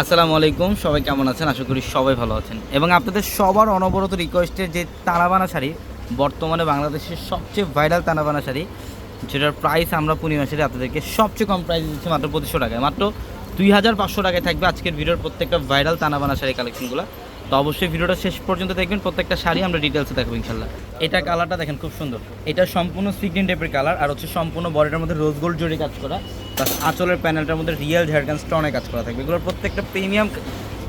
আসসালামু আলাইকুম, সবাই কেমন আছেন? আশা করি সবাই ভালো আছেন। এবং আপনাদের সবার অনবরত রিকোয়েস্টের যে তারাবানা শাড়ি, বর্তমানে বাংলাদেশের সবচেয়ে ভাইরাল তানাবানা শাড়ি, যেটার প্রাইস আমরা পূর্ণিমা শাড়ি আপনাদেরকে সবচেয়ে কম প্রাইস দিচ্ছি মাত্র পঁচিশশো টাকায়। মাত্র দুই হাজার পাঁচশো টাকায় থাকবে আজকের ভিডিওর প্রত্যেকটা ভাইরাল তানাবানা শাড়ি কালেকশনগুলো তো অবশ্যই ভিডিওটা শেষ পর্যন্ত দেখবেন, প্রত্যেকটা শাড়ি আমরা ডিটেলসে দেখব ইনশাল্লাহ। এটা কালারটা দেখেন, খুব সুন্দর। এটা সম্পূর্ণ সিগ্রিন টাইপের কালার আর হচ্ছে সম্পূর্ণ বডিটার মধ্যে রোজ গোল্ড জড়ি কাজ করা। প্লাস আঁচলের প্যানেলটার মধ্যে রিয়েল ঝাড়খান স্টোনে কাজ করা থাকবে। এগুলোর প্রত্যেকটা প্রিমিয়াম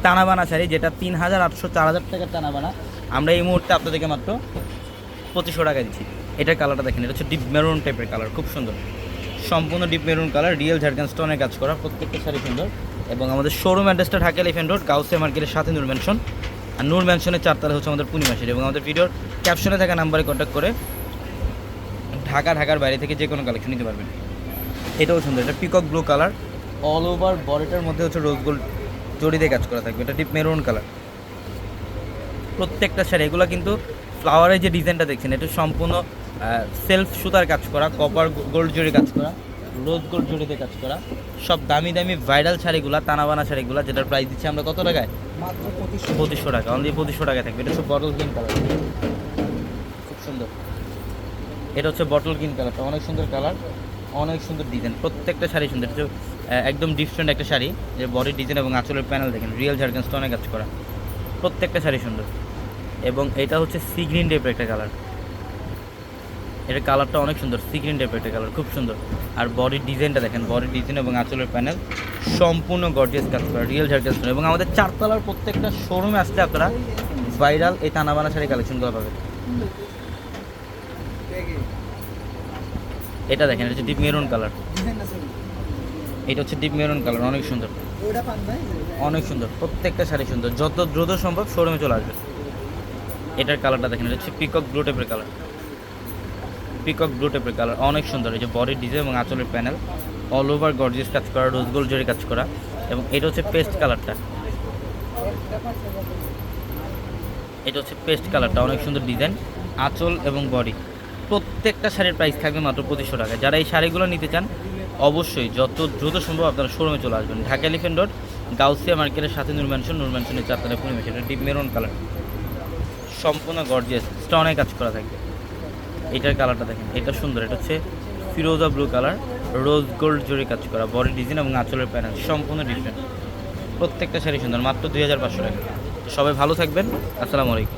টানাবানা শাড়ি, যেটা তিন হাজার আটশো, চার হাজার টাকার টানাবানা। আমরা এই মুহূর্তে আপনাদেরকে মাত্র পঁচিশশো টাকা দিচ্ছি। এটার কালারটা দেখেন, এটা হচ্ছে ডিপ মেরুন টাইপের কালার খুব সুন্দর। সম্পূর্ণ ডিপ মেরুন কালার রিয়েল ঝাড়খান স্টোনে কাজ করা, প্রত্যেকটা শাড়ি সুন্দর। এবং আমাদের শোরুম অ্যাড্রেসটা ঢাকা এলিফেন্ট রোড গাউসে মার্কেটের সাথে নূর ম্যানশন আর নূর ম্যানশনের চারতলা হচ্ছে আমাদের পূর্ণিমা শাড়ি এবং আমাদের ভিডিওর ক্যাপশনে থাকা নাম্বারে কন্ট্যাক্ট করে ঢাকা, ঢাকার বাইরে থেকে যে কোনো কালেকশন নিতে পারবেন। এটাও সুন্দর, এটা peacock blue colour all over বডিটার মধ্যে হচ্ছে রোজ গোল্ড দিয়ে কাজ করা থাকবে। এটা ডিপ মেরুন কালার প্রত্যেকটা শাড়ি, এগুলো কিন্তু ফ্লাওয়ারের যে ডিজাইনটা দেখছেন, এটা সম্পূর্ণ সেলফ সুতার কাজ করা কপার গোল্ড জড়ি কাজ করা। রোজ গোল্ড জড়িতে কাজ করা। সব দামি দামি ভাইরাল শাড়িগুলো তানাবানা শাড়িগুলো যেটার প্রাইস দিচ্ছি আমরা কত টাকায়? মাত্র পঁচিশশো। টাকা অনলি পঁচিশশো টাকা থাকবে। এটা হচ্ছে বটল গ্রিন কালার খুব সুন্দর। এটা হচ্ছে বটল গ্রিন কালারটা অনেক সুন্দর কালার অনেক সুন্দর ডিজাইন প্রত্যেকটা শাড়ি সুন্দর। একদম ডিফারেন্ট একটা শাড়ি। যে বডির ডিজাইন এবং আঁচলের প্যানেল দেখেন রিয়েল ঝাড়খান স্টোনে কাজ করা। প্রত্যেকটা শাড়ি সুন্দর। এবং এটা হচ্ছে সি গ্রিন টাইপের একটা কালার এটার কালারটা অনেক সুন্দর সি গ্রিন টাইপের একটা কালার, খুব সুন্দর। আর বডির ডিজাইনটা দেখেন বডির ডিজাইন এবং আঁচলের প্যানেল সম্পূর্ণ গর্জিয়াস কাজ করা রিয়েল ঝাড়খান স্টোন এবং আমাদের চারতলার প্রত্যেকটা শোরুমে আসলে আপনারা ভাইরাল এই তানাবানা শাড়ি কালেকশনগুলো পাবেন। এটা দেখেন, এটা হচ্ছে ডিপ মেরুন কালার এটা হচ্ছে ডিপ মেরুন কালার অনেক সুন্দর। অনেক সুন্দর, প্রত্যেকটা শাড়ি সুন্দর। যত দ্রুত সম্ভব শোরুমে চলে আসবে এটার কালারটা দেখেন, এটা হচ্ছে পিকক ব্লু টাইপের কালার পিকক ব্লু টাইপের কালার অনেক সুন্দর। এই যে বডির ডিজাইন এবং আঁচলের প্যানেল অল ওভার গর্জিয়াস কাজ করা রোজ গোল্ড জরি কাজ করা, এবং এটা হচ্ছে পেস্ট কালারটা এটা হচ্ছে পেস্ট কালারটা অনেক সুন্দর ডিজাইন আঁচল এবং বডি প্রত্যেকটা শাড়ির প্রাইস থাকবে মাত্র পঁচিশশো টাকা যারা এই শাড়িগুলো নিতে চান, অবশ্যই যত দ্রুত সম্ভব আপনারা শোরুমে চলে আসবেন। ঢাকা এলিফেন্ট রোড গাউসিয়া মার্কেটের সাথে নূর ম্যানশন নূর ম্যানশনের চারতলা ডিপ মেরুন কালার সম্পূর্ণ গর্জিয়াস স্টনে কাজ করা থাকবে। এটার কালারটা দেখেন, এটা সুন্দর, এটা হচ্ছে ফিরোজা ব্লু কালার রোজ গোল্ড জোরে কাজ করা বডি ডিজাইন এবং আঁচলের প্যানেল সম্পূর্ণ ডিফারেন্ট প্রত্যেকটা শাড়ি সুন্দর, মাত্র দুই হাজার পাঁচশো টাকা। সবাই ভালো থাকবেন, আসসালামু আলাইকুম।